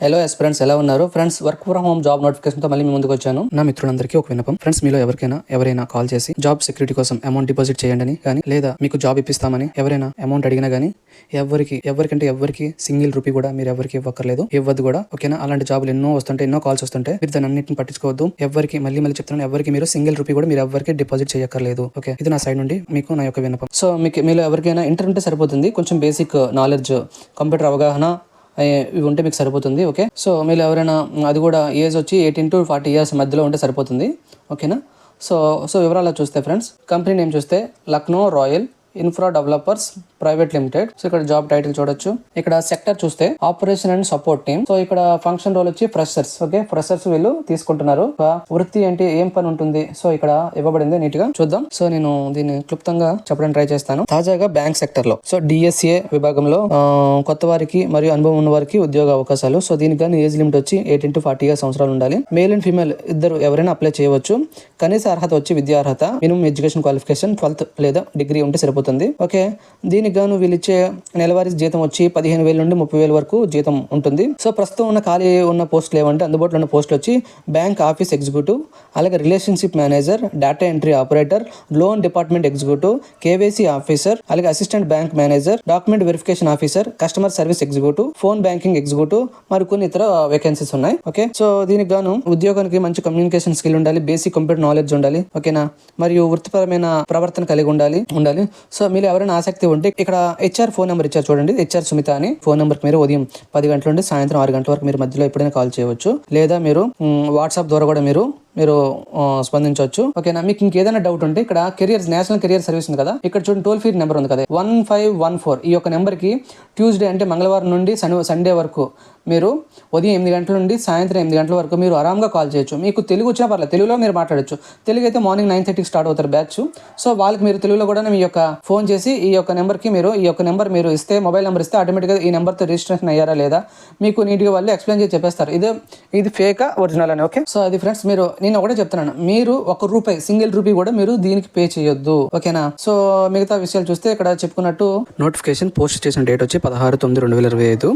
Hello yes friends ఎలా ఉన్నారు? Friends work from home job నోటిఫికేషన్తో మళ్ళీ మీ ముందుకు వచ్చాను. నా మిత్రులందరికీ ఒక వినపం ఫ్రెండ్స్ మీలో ఎవరికైనా ఎవరైనా కాల్ చేసి జాబ్ సెక్యూరిటీ కోసం అమౌంట్ డిపాజిట్ చేయండి అని కానీ లేదా మీకు జాబ్ ఇప్పిస్తామని ఎవరైనా అమౌంట్ అడిగినా కానీ ఎవరికి ఎవరికంటే ఎవరికి సింగిల్ రూపీ కూడా మీరు ఎవరికి ఇవ్వక్కర్లేదు. ఇవ్వద్దు కూడా. ఓకేనా? అలాంటి జాబులు ఎన్నో వస్తుంటే ఎన్నో కాల్స్ వస్తుంటే మీరు దాన్ని అన్నింటిని పట్టించుకోవద్దు. ఎవరికి మళ్ళీ మళ్ళీ చెప్తున్నాను ఎవరికి మీరు సింగిల్ రూపీ కూడా మీరు ఎవరికి డిపాజిట్ చేయక్కర్లేదు. ఓకే? ఇది నా సైడ్ నుండి మీకు నా యొక్క వినపం సో మీకు మీలో ఎవరికైనా ఇంటర్ ఉంటే సరిపోతుంది. కొంచెం బేసిక్ నాలెడ్జ్ కంప్యూటర్ అవగాహన ఇవి ఉంటే మీకు సరిపోతుంది ఓకే? సో మీరు ఎవరైనా అది కూడా ఏజ్ వచ్చి ఎయిటీన్ టు ఫార్టీ ఇయర్స్ మధ్యలో ఉంటే సరిపోతుంది ఓకేనా? సో సో వివరాలు చూస్తే ఫ్రెండ్స్ కంపెనీ నేమ్ చూస్తే Lucknow royal infra developers private limited. So ఇక్కడ జాబ్ టైటిల్ చూడొచ్చు. ఇక్కడ సెక్టర్ చూస్తే operation and support team. So ఇక్కడ ఫంక్షన్ రోల్ వచ్చి ఫ్రెషర్స్. ఓకే? ఫ్రెషర్స్ వీళ్ళు తీసుకుంటున్నారు. వృత్తి అంటే ఏం పని ఉంటుంది? సో ఇక్కడ ఇవ్వబడింది నీట్గా చూద్దాం. సో నేను దీన్ని క్లుప్తంగా చెప్పడానికి ట్రై చేస్తాను. తాజాగా బ్యాంక్ సెక్టర్లో సో డిఎస్ఏ విభాగంలో కొత్త వారికి మరియు అనుభవం ఉన్న వారికి ఉద్యోగ అవకాశాలు. సో దీనికి కానీ ఏజ్ లిమిట్ వచ్చి ఎయిటీన్ టు ఫార్టీ ఇయర్ సంవత్సరాలు ఉండాలి. మేల్ అండ్ ఫీమేల్ ఇద్దరు ఎవరైనా అప్లై చేయవచ్చు. కనీస అర్హత వచ్చి విద్యా అర్హత మినిమం ఎడ్యుకేషన్ క్వాలిఫికేషన్ ట్వెల్త్ లేదా డిగ్రీ ఉంటే సరిపోతుంది. ఓకే? దీని దీనికి గాను వీళ్ళు ఇచ్చే నెలవారీ జీతం వచ్చి పదిహేను వేల నుండి ముప్పై వేల వరకు జీతం ఉంటుంది. సో ప్రస్తుతం ఉన్న ఖాళీ ఉన్న పోస్టులు ఏమంటే అందుబాటులో ఉన్న పోస్టులు వచ్చి బ్యాంక్ ఆఫీస్ ఎగ్జిక్యూటివ్ అలాగే relationship manager data entry operator loan department executive KYC officer అలాగే assistant bank manager document verification officer customer service executive phone banking executive మరి కొన్ని ఇతర వేకెన్సీస్ ఉన్నాయి. ఓకే? సో దీనికి గాను ఉద్యోగానికి మంచి కమ్యూనికేషన్ స్కిల్ ఉండాలి బేసిక్ కంప్యూటర్ నాలెడ్జ్ ఉండాలి. ఓకేనా? మరియు వృత్తిపరమైన ప్రవర్తన కలిగి ఉండాలి ఉండాలి. సో మీరు ఎవరైనా ఆసక్తి ఉంటే ఇక్కడ హెచ్ఆర్ ఫోన్ నెంబర్ ఇచ్చారు చూడండి. హెచ్ఆర్ సుమిత అని ఫోన్ నెంబర్ మీరు ఉదయం పది గంటల నుండి సాయంత్రం ఆరు గంటల వరకు మీరు మధ్యలో ఎప్పుడైనా కాల్ చేయవచ్చు. లేదా మీరు వాట్సాప్ ద్వారా కూడా మీరు మీరు స్పందించవచ్చు. ఓకేనా? మీకు ఇంకేదైనా డౌట్ ఉంటే ఇక్కడ కెరియర్ నేషనల్ కెరియర్ సర్వీస్ ఉంది కదా? ఇక్కడ చూడండి టోల్ ఫ్రీ నెంబర్ ఉంది కదా? వన్ ఫైవ్ వన్ ఫోర్ ఈ యొక్క నెంబర్కి ట్యూస్డే అంటే మంగళవారం నుండి శని సండే వరకు మీరు ఉదయం ఎనిమిది గంటల నుండి సాయంత్రం ఎనిమిది గంటల వరకు మీరు ఆరామ్గా కాల్ చేయొచ్చు. మీకు తెలుగు వచ్చినా పర్లేదు తెలుగులో మీరు మాట్లాడచ్చు. తెలుగు అయితే మార్నింగ్ నైన్ థర్టీకి స్టార్ట్ అవుతారు బ్యాచ్ సో వాళ్ళకి మీరు తెలుగులో కూడా మీ యొక్క ఫోన్ చేసి ఈ యొక్క నెంబర్కి మీరు ఈ యొక్క నెంబర్ మీరు ఇస్తే మొబైల్ నెంబర్ ఇస్తే ఆటోమేటిక్గా ఈ నెంబర్తో రిజిస్ట్రేషన్ అయ్యారా లేదా? మీకు నీట్గా వాళ్ళు ఎక్స్ప్లెయిన్ చేసి చెప్పేస్తారు. ఇది ఇది ఫేక్ ఒరిజినల్ అని ఓకే సో అది ఫ్రెండ్స్ మీరు నేను ఒకటే చెప్తున్నాను. మీరు ఒక రూపాయి సింగిల్ రూపీ కూడా మీరు దీనికి పే చేయొద్దు. ఓకేనా? సో మిగతా విషయాలు చూస్తే ఇక్కడ చెప్పుకున్నట్టు నోటిఫికేషన్ పోస్ట్ చేసిన డేట్ వచ్చి పదహారు తొమ్మిది రెండు వేల ఇరవై ఐదు.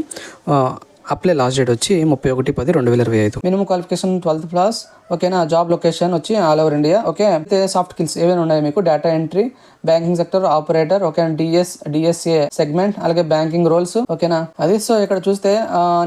అప్లై లాస్ట్ డేట్ వచ్చి ముప్పై ఒకటి పది రెండు వేల ఇరవై ఐదు. మినిమం క్వాలిఫికేషన్ ట్వెల్త్ క్లాస్ ఓకేనా? జాబ్ లొకేషన్ వచ్చి ఆల్ ఓవర్ ఇండియా ఓకే? అయితే సాఫ్ట్ స్కిల్స్ ఏమైనా ఉన్నాయి మీకు? Data entry banking sector operator okay DS DSA segment అలాగే బ్యాంకింగ్ రోల్స్ ఓకేనా? అది సో ఇక్కడ చూస్తే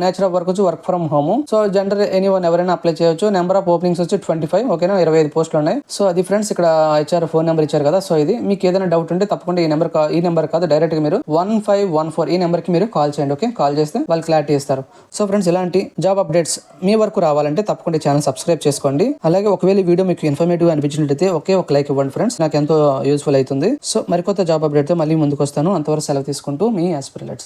నేచర్ ఆఫ్ వర్క్ వచ్చి work from home. So gender anyone ఎవరైనా అప్లై చేయొచ్చు. నెంబర్ ఆఫ్ ఓపెనింగ్స్ వచ్చి ట్వంటీ ఫైవ్ ఓకేనా? ఇరవై ఐదు పోస్టులు ఉన్నాయి. సో అది ఫ్రెండ్స్ ఇక్కడ ఇచ్చారు ఫోన్ నెంబర్ ఇచ్చారు కదా. సో ఇది మీకు ఏదైనా డౌట్ ఉంటే తప్పకుండా ఈ నెంబర్ ఈ నెంబర్ కాదు డైరెక్ట్గా మీరు వన్ ఫైవ్ వన్ ఫోర్ ఈ నెంబర్కి మీరు కాల్ చేయండి ఓకే? కాల్ చేస్తే వాళ్ళు క్లారిటీ ఇస్తారు. సో ఫ్రెండ్స్ ఇలాంటి జాబ్ అప్డేట్స్ మీ వరకు రావాలంటే తప్పకుండా ఛానల్ సబ్స్క్రైబ్ చేసుకోండి. అలాగే ఒకవేళ వీడియో మీకు ఇన్ఫర్మేటివ్ అనిపించినట్లయితే ఒకే ఒక లైక్ ఇవ్వండి ఫ్రెండ్స్ నాకు ఎంతో యూస్ఫుల్ అవుతుంది. సో మరికొత్త జాబ్ అప్డేట్తో మళ్ళీ ముందుకు వస్తాను అంతవరకు సెలవు తీసుకుంటూ మీ ఆస్పిరెలెట్స్